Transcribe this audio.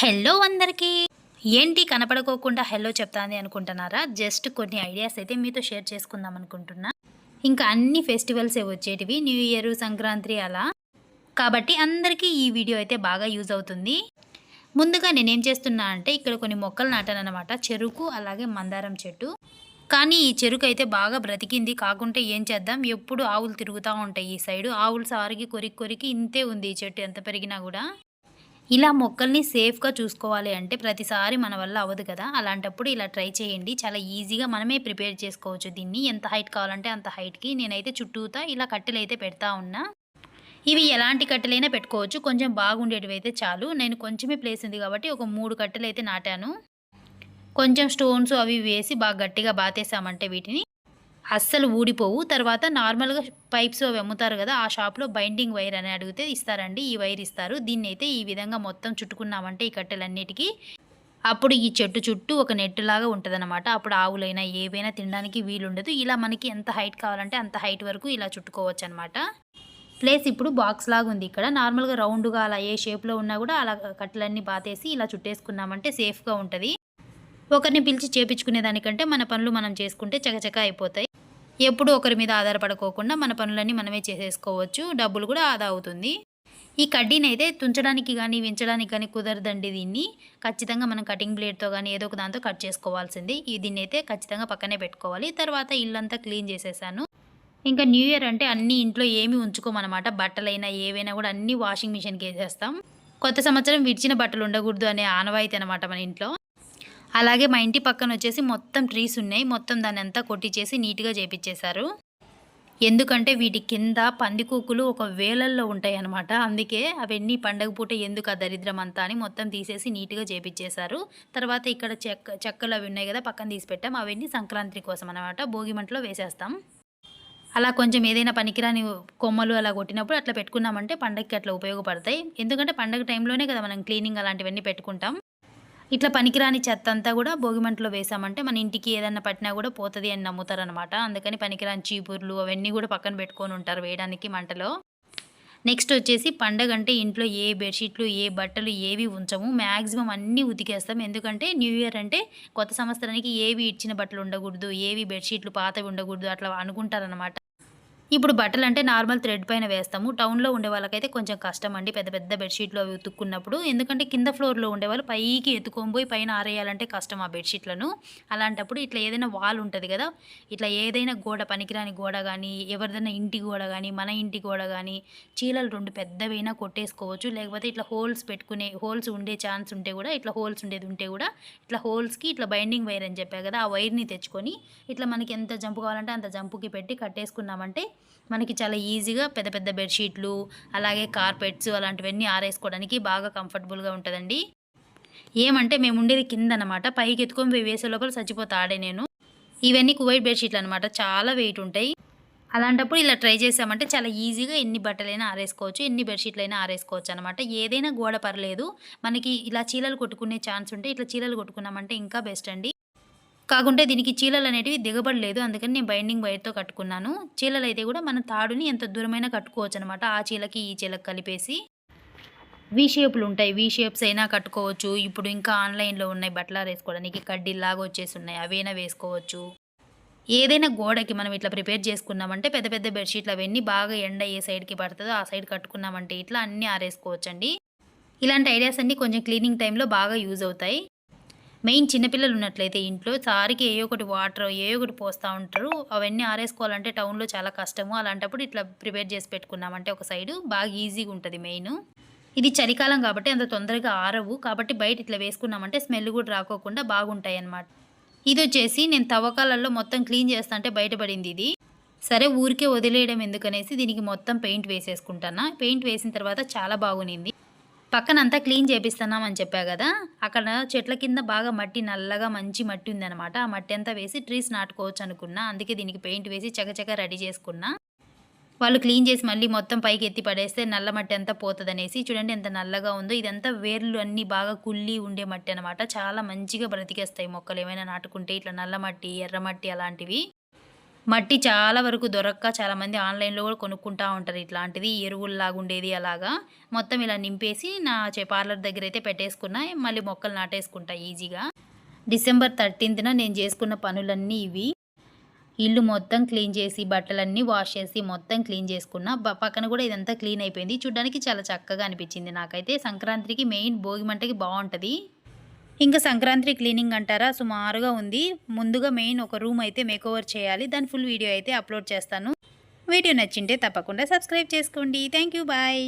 Hello అందరికీ. ఏంటి కనపడుకోకుండా hello చెప్తాంది అనుకుంటున్నారా? జస్ట్ కొన్ని ఐడియాస్ అయితే మీతో షేర్ చేసుకుందాం అనుకుంటున్నా. ఇంకా అన్ని ఫెస్టివల్సే వచ్చేటివి? న్యూ ఇయర్ సంక్రాంతి అలా. కాబట్టి అందరికీ ఈ వీడియో అయితే బాగా యూజ్ అవుతుంది. ముందుగా నేనేం చేస్తున్నా అంటే ఇక్కడ కొన్ని మొక్కలు నాటాను అనమాట చెరుకు అలాగే మందారం చెట్టు. కానీ ఈ చెరుకు అయితే బాగా బ్రతికింది. కాకుంటే ఏం చేద్దాం? ఎప్పుడు ఆవులు తిరుగుతూ ఉంటాయి ఈ సైడు. ఆవులు సారికి కొరికి కొరికి ఇంతే ఉంది ఈ చెట్టు. ఎంత పెరిగినా కూడా. ఇలా మొక్కల్ని సేఫ్గా చూసుకోవాలి అంటే ప్రతిసారి మన వల్ల అవ్వదు కదా. అలాంటప్పుడు ఇలా ట్రై చేయండి. చాలా ఈజీగా మనమే ప్రిపేర్ చేసుకోవచ్చు దీన్ని. ఎంత హైట్ కావాలంటే అంత హైట్కి నేనైతే చుట్టూతా ఇలా కట్టెలు అయితే పెడతా ఉన్నా. ఇవి ఎలాంటి కట్టెలైనా పెట్టుకోవచ్చు. కొంచెం బాగుండేటివి అయితే చాలు. నేను కొంచెమే ప్లేస్ ఉంది కాబట్టి ఒక మూడు కట్టెలు అయితే నాటాను. కొంచెం స్టోన్స్ అవి వేసి బాగా గట్టిగా బాతేసామంటే వీటిని. అస్సలు ఊడిపోవు. తర్వాత నార్మల్గా పైప్స్ అవి అమ్ముతారు కదా ఆ షాప్లో బైండింగ్ వైర్ అని అడిగితే ఇస్తారండి ఈ వైర్ ఇస్తారు. దీన్ని అయితే ఈ విధంగా మొత్తం చుట్టుకున్నామంటే ఈ కట్టెలన్నిటికీ అప్పుడు ఈ చెట్టు చుట్టూ ఒక నెట్ లాగా ఉంటుందన్నమాట. అప్పుడు ఆవులైనా ఏవైనా తినడానికి వీలుండదు. ఇలా మనకి ఎంత హైట్ కావాలంటే అంత హైట్ వరకు ఇలా చుట్టుకోవచ్చు అనమాట ప్లేస్ ఇప్పుడు బాక్స్ లాగా ఉంది ఇక్కడ. నార్మల్గా రౌండ్గా అలా ఏ షేప్లో ఉన్నా కూడా అలా కట్టెలన్నీ బాతేసి ఇలా చుట్టేసుకున్నామంటే సేఫ్గా ఉంటుంది. ఒకరిని పిలిచి చేపించుకునే దానికంటే మన పనులు మనం చేసుకుంటే చకచక అయిపోతాయి. ఎప్పుడు ఒకరి మీద ఆధారపడుకోకుండా మన పనులన్నీ మనమే చేసేసుకోవచ్చు. డబ్బులు కూడా ఆదా అవుతుంది. ఈ కడ్డీని అయితే తుంచడానికి కానీ వించడానికి కానీ కుదరదండి దీన్ని. ఖచ్చితంగా మనం కటింగ్ బ్లేడ్తో కానీ ఏదో ఒక దాంతో కట్ చేసుకోవాల్సింది. ఈ దీన్ని అయితే ఖచ్చితంగా పక్కనే పెట్టుకోవాలి. తర్వాత ఇల్లంతా క్లీన్ చేసేసాను. ఇంకా న్యూ ఇయర్ అంటే అన్ని ఇంట్లో ఏమి ఉంచుకోమన్నమాట బట్టలైనా ఏవైనా కూడా అన్ని వాషింగ్ మిషన్కి వేసేస్తాం. కొత్త సంవత్సరం విడిచిన బట్టలు ఉండకూడదు అనే ఆనవాయితీ అనమాట మన ఇంట్లో. అలాగే మా ఇంటి పక్కన వచ్చేసి మొత్తం ట్రీస్ ఉన్నాయి. మొత్తం దాన్ని అంతా కొట్టించేసి నీట్గా చేపించేశారు ఎందుకంటే వీటి కింద పందికూకులు ఒక వేలల్లో ఉంటాయి అనమాట అందుకే అవన్నీ పండగ పూట ఎందుకు ఆ దరిద్రం అంతా అని మొత్తం తీసేసి నీట్గా చేపించేశారు తర్వాత ఇక్కడ చెక్క చెక్కలు అవి ఉన్నాయి కదా పక్కన తీసి పెట్టాం. అవన్నీ సంక్రాంతి కోసం అనమాట భోగి మంటలో వేసేస్తాం. అలా కొంచెం ఏదైనా పనికిరాని కొమ్మలు అలా కొట్టినప్పుడు అట్లా పెట్టుకున్నామంటే పండగకి అట్లా ఉపయోగపడతాయి. ఎందుకంటే పండగ టైంలోనే కదా మనం క్లీనింగ్ అలాంటివన్నీ పెట్టుకుంటాం. ఇట్లా పనికిరాని చెత్త అంతా కూడా భోగిమంటలో వేసామంటే మన ఇంటికి ఏదన్నా పట్టినా కూడా పోతుంది అని నమ్ముతారనమాట అందుకని పనికిరాని చీపుర్లు అవన్నీ కూడా పక్కన పెట్టుకొని ఉంటారు వేయడానికి మంటలో. నెక్స్ట్ వచ్చేసి పండగ అంటే ఇంట్లో ఏ బెడ్షీట్లు ఏ బట్టలు ఏవి ఉంచము మ్యాక్సిమం అన్నీ ఉతికేస్తాం. ఎందుకంటే న్యూ ఇయర్ అంటే కొత్త సంవత్సరానికి ఏవి ఇచ్చిన బట్టలు ఉండకూడదు ఏవి బెడ్షీట్లు పాతవి ఉండకూడదు అట్లా అనుకుంటారనమాట ఇప్పుడు బట్టలు అంటే నార్మల్ థ్రెడ్ పైన వేస్తాము. టౌన్లో ఉండే వాళ్ళకైతే కొంచెం కష్టం అండి. పెద్ద పెద్ద బెడ్షీట్లు అవి ఉతుక్కున్నప్పుడు. ఎందుకంటే కింద ఫ్లోర్లో ఉండేవాళ్ళు పైకి ఎత్తుకొని పోయి పైన ఆరేయాలంటే కష్టం ఆ బెడ్షీట్లను. అలాంటప్పుడు ఇట్లా ఏదైనా వాల్ ఉంటుంది కదా ఇట్లా ఏదైనా గోడ పనికిరాని గోడ కానీ ఎవరిదైనా ఇంటి గోడ కానీ మన ఇంటి గోడ కానీ చీలలు రెండు పెద్దవైనా కొట్టేసుకోవచ్చు. లేకపోతే ఇట్లా హోల్స్ పెట్టుకునే హోల్స్ ఉండే ఛాన్స్ ఉంటే కూడా ఇట్లా హోల్స్ ఉండేది ఉంటే కూడా ఇట్లా హోల్స్కి ఇట్లా బైండింగ్ వైర్ అని చెప్పా కదా ఆ వైర్ని తెచ్చుకొని ఇట్లా మనకి ఎంత జంపు కావాలంటే అంత జంపుకి పెట్టి కట్టేసుకున్నామంటే మనకి చాలా ఈజీగా పెద్ద పెద్ద బెడ్షీట్లు అలాగే కార్పెట్స్ అలాంటివన్నీ ఆరేసుకోవడానికి బాగా కంఫర్టబుల్గా ఉంటుందండి. ఏమంటే మేము ఉండేది కింద అనమాట పైకి ఎత్తుకొని పోయి వేసే లోపల చచ్చిపోతా ఆడే నేను. ఇవన్నీ కువైట్ బెడ్షీట్లు అనమాట చాలా వెయిట్ ఉంటాయి. అలాంటప్పుడు ఇలా ట్రై చేసామంటే చాలా ఈజీగా ఎన్ని బట్టలైనా ఆరేసుకోవచ్చు ఎన్ని బెడ్షీట్లైనా ఆరేసుకోవచ్చు అనమాట ఏదైనా గోడ పర్లేదు. మనకి ఇలా చీలలు కొట్టుకునే ఛాన్స్ ఉంటే ఇట్లా చీలలు కొట్టుకున్నామంటే ఇంకా బెస్ట్ అండి. కాకుంటే దీనికి చీలలు అనేటివి దిగబడలేదు. అందుకని నేను బైండింగ్ వైర్తో కట్టుకున్నాను. చీలలు అయితే కూడా మన తాడుని ఎంత దూరమైనా కట్టుకోవచ్చు అనమాట ఆ చీలకి ఈ చీలకి కలిపేసి. వీ షేపులు ఉంటాయి. వీ షేప్స్ అయినా కట్టుకోవచ్చు. ఇప్పుడు ఇంకా ఆన్లైన్లో ఉన్నాయి బట్టలు వేసుకోవడానికి. కడ్డీలాగా వచ్చేసి ఉన్నాయి అవైనా వేసుకోవచ్చు. ఏదైనా గోడకి మనం ఇట్లా ప్రిపేర్ చేసుకున్నామంటే పెద్ద పెద్ద బెడ్షీట్లు అవన్నీ బాగా ఎండ ఏ సైడ్కి పడుతుందో ఆ సైడ్ కట్టుకున్నామంటే ఇట్లా అన్నీ ఆరేసుకోవచ్చండి. ఇలాంటి ఐడియాస్ అన్నీ కొంచెం క్లీనింగ్ టైంలో బాగా యూజ్ అవుతాయి. మెయిన్ చిన్నపిల్లలు ఉన్నట్లయితే ఇంట్లో సారికి ఏ ఒకటి వాటర్ ఏ ఒకటి పోస్తూ ఉంటారు. అవన్నీ ఆరేసుకోవాలంటే టౌన్లో చాలా కష్టము. అలాంటప్పుడు ఇట్లా ప్రిపేర్ చేసి పెట్టుకున్నామంటే ఒక సైడు బాగా ఈజీగా ఉంటుంది మెయిన్. ఇది చలికాలం కాబట్టి అంత తొందరగా ఆరవు. కాబట్టి బయట ఇట్లా వేసుకున్నామంటే స్మెల్ కూడా రాకోకుండా బాగుంటాయి అన్నమాట ఇది వచ్చేసి నేను తవ్వకాలలో మొత్తం క్లీన్ చేస్తుంటే బయటపడింది ఇది. సరే ఊరికే వదిలేయడం ఎందుకనేసి దీనికి మొత్తం పెయింట్ వేసేసుకుంటాను. పెయింట్ వేసిన తర్వాత చాలా బాగునింది పక్కన అంతా క్లీన్ చేపిస్తున్నాం అని చెప్పా కదా అక్కడ చెట్ల కింద బాగా మట్టి నల్లగా మంచి మట్టి ఉందన్నమాట. ఆ మట్టి అంతా వేసి ట్రీస్ నాటుకోవచ్చు అనుకున్నా అందుకే దీనికి పెయింట్ వేసి చకచక రెడీ చేసుకున్నా. వాళ్ళు క్లీన్ చేసి మళ్ళీ మొత్తం పైకి ఎత్తి పడేస్తే నల్ల మట్టి అంతా పోతుందనేసి చూడండి ఎంత నల్లగా ఉందో ఇదంతా వేర్లు అన్నీ బాగా కుళ్ళి ఉండే మట్టి అనమాట చాలా మంచిగా బ్రతికేస్తాయి మొక్కలు ఏమైనా నాటుకుంటే ఇట్లా నల్ల మట్టి ఎర్ర మట్టి అలాంటివి. మట్టి చాలా వరకు దొరక్క చాలామంది ఆన్లైన్లో కూడా కొనుక్కుంటా ఉంటారు. ఇట్లాంటిది ఎరువుల్లాగా ఉండేది అలాగా. మొత్తం ఇలా నింపేసి నా చే పార్లర్ దగ్గర అయితే పెట్టేసుకున్నా మళ్ళీ మొక్కలు నాటేసుకుంటా ఈజీగా. డిసెంబర్ థర్టీన్త్న నేను చేసుకున్న పనులన్నీ ఇవి. ఇల్లు మొత్తం క్లీన్ చేసి బట్టలన్నీ వాష్ చేసి మొత్తం క్లీన్ చేసుకున్న పక్కన కూడా ఇదంతా క్లీన్ అయిపోయింది. చూడడానికి చాలా చక్కగా అనిపించింది నాకైతే. సంక్రాంతికి మెయిన్ భోగి మంటకి బాగుంటుంది. ఇంకా సంక్రాంతి క్లీనింగ్ అంటారా? సుమారుగా ఉంది. ముందుగా మెయిన్ ఒక రూమ్ అయితే మేకోవర్ చేయాలి. దాని ఫుల్ వీడియో అయితే అప్లోడ్ చేస్తాను. వీడియో నచ్చింటే తప్పకుండా సబ్స్క్రైబ్ చేసుకోండి. Thank you bye.